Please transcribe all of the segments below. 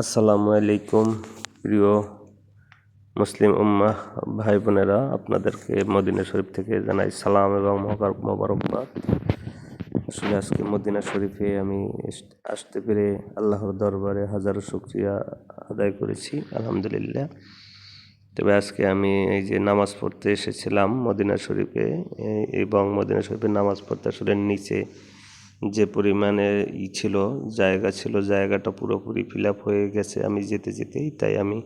আসসালামু আলাইকুম, প্রিয় মুসলিম উম্মাহ ভাই বোনেরা, আপনাদেরকে মদিনা শরীফ থেকে জানাই সালাম এবং মোবারকবাদ। আসলে আজকে মদিনা শরীফে আমি আসতে পেরে আল্লাহর দরবারে হাজারো শুক্রিয়া আদায় করেছি, আলহামদুলিল্লাহ। তবে আজকে আমি এই যে নামাজ পড়তে এসেছিলাম মদিনা শরীফে এবং মদিনা শরীফে নামাজ পড়তে আসলে নিচে যে পরিমাণে ই ছিল, জায়গা ছিল, জায়গাটা পুরোপুরি ফিল আপ হয়ে গেছে, আমি যেতে যেতেই তাই আমি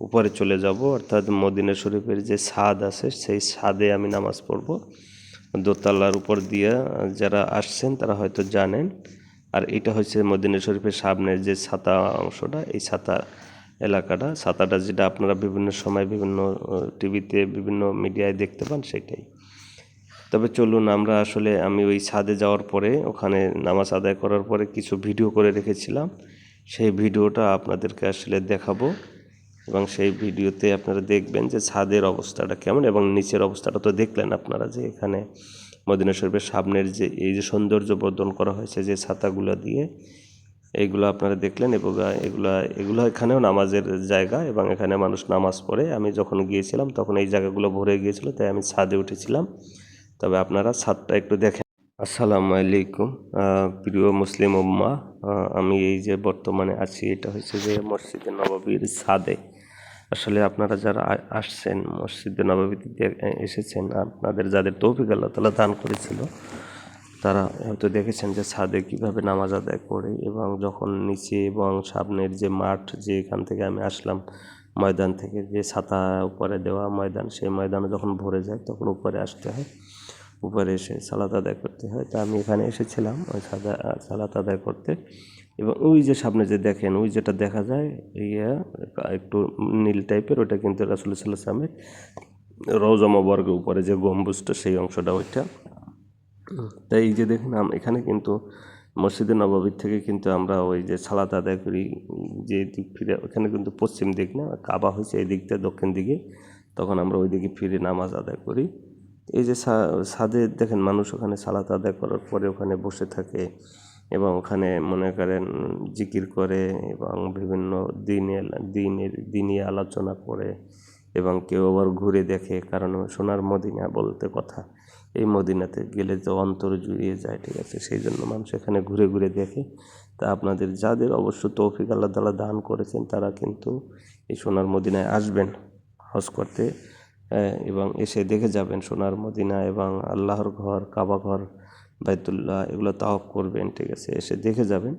উপরে চলে যাব। অর্থাৎ মদিনা শরীফের যে ছাদ আছে, সেই ছাদে আমি নামাজ পড়ব। দোতলার উপর দিয়ে যারা আসছেন, তারা হয়তো জানেন। আর এটা হচ্ছে মদিনা শরীফের সামনের যে ছাতা অংশটা, এই ছাতা এলাকাটা। ছাতাটা যেটা আপনারা বিভিন্ন সময় বিভিন্ন টিভিতে বিভিন্ন মিডিয়ায় দেখতে পান, সেটাই। তবে চলুন, আমরা আসলে আমি ওই ছাদে যাওয়ার পরে, ওখানে নামাজ আদায় করার পরে কিছু ভিডিও করে রেখেছিলাম। সেই ভিডিওটা আপনাদেরকে আসলে দেখাবো এবং সেই ভিডিওতে আপনারা দেখবেন যে ছাদের অবস্থাটা কেমন এবং নিচের অবস্থাটা। তো দেখলেন আপনারা যে এখানে মদিনা শরীফের সামনের যে, এই যে সৌন্দর্য বর্ধন করা হয়েছে যে ছাতাগুলো দিয়ে এইগুলো আপনারা দেখলেন এবং এগুলা, এগুলো এখানেও নামাজের জায়গা এবং এখানে মানুষ নামাজ পড়ে। আমি যখন গিয়েছিলাম তখন এই জায়গাগুলো ভরে গিয়েছিল, তাই আমি ছাদে উঠেছিলাম। তবে আপনারা ছাদটা একটু দেখেন। আসসালামু আলাইকুম প্রিয় মুসলিম উম্মা আমি এই যে বর্তমানে আছি, এটা হচ্ছে যে মসজিদে নবাবির ছাদে। আসলে আপনারা যারা আসছেন মসজিদে নবাবিতে এসেছেন, আপনাদের যাদের তৌফিক আল্লাহ তালা দান করেছিল, তারা হয়তো দেখেছেন যে ছাদে কীভাবে নামাজ আদায় করে এবং যখন নিচে এবং সামনের যে মাঠ যে এখান থেকে আমি আসলাম, ময়দান থেকে যে ছাতা উপরে দেওয়া ময়দান, সেই ময়দানে যখন ভরে যায়, তখন উপরে আসতে হয়। উপরে এসে সালাত আদায় করতে হয়। তা আমি এখানে এসেছিলাম, ওই সাদা, সালাত আদায় করতে। এবং ওই যে সামনে যে দেখেন, ওই যেটা দেখা যায়, ইয়া, একটু নীল টাইপের, ওটা কিন্তু রাসুল সাল্লাহ সালামের রৌজমবর্গের উপরে যে গম্বুজটা, সেই অংশটা ওইটা। তাই এই যে দেখুন এখানে কিন্তু মসজিদে নবাবির থেকে কিন্তু আমরা ওই যে সালাত আদায় করি, যে দিক ফিরে, ওখানে কিন্তু পশ্চিম দিক না, কাবা হয়েছে এই দিকটা দক্ষিণ দিকে। তখন আমরা ওই দিকে ফিরে নামাজ আদায় করি। এই যে সা- ছাদে দেখেন মানুষ ওখানে সালাত আদায় করার পরে ওখানে বসে থাকে এবং ওখানে মনে করেন জিকির করে এবং বিভিন্ন দিনের দিনের দিনই আলোচনা করে এবং কেউ আবার ঘুরে দেখে। কারণ সোনার মদিনা বলতে কথা, এই মদিনাতে গেলে তো অন্তর জুড়িয়ে যায়, ঠিক আছে? সেই জন্য মানুষ এখানে ঘুরে ঘুরে দেখে। তা আপনাদের যাদের অবশ্য তৌফিক আল্লাহ তালা দান করেছেন, তারা কিন্তু এই সোনার মদিনায় আসবেন হজ করতে। এবং এসে দেখে যাবেন সোনার মদিনা এবং আল্লাহর ঘর, কাবা ঘর, বাইতুল্লাহ, এগুলো তাওয়াফ করবেন, ঠিক আছে? এসে দেখে যাবেন।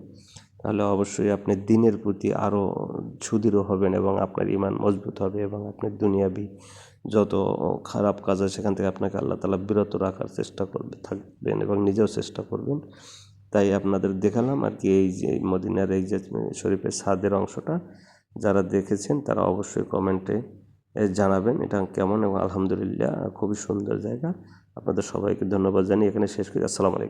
তাহলে অবশ্যই আপনি দিনের প্রতি আরও সুদৃঢ় হবেন এবং আপনার ইমান মজবুত হবে এবং আপনার দুনিয়াবি যত খারাপ কাজ আছে সেখান থেকে আপনাকে আল্লাহ তালা বিরত রাখার চেষ্টা করবে, থাকবেন এবং নিজেও চেষ্টা করবেন। তাই আপনাদের দেখালাম আর কি এই যে মদিনার এই যে শরীফের ছাদের অংশটা, যারা দেখেছেন তারা অবশ্যই কমেন্টে জানাবেন। এটা কেমন এবং আলহামদুলিল্লাহ, খুবই সুন্দর জায়গা। আপনাদের সবাইকে ধন্যবাদ জানিয়ে এখানে শেষ করি। আসসালামু আলাইকুম।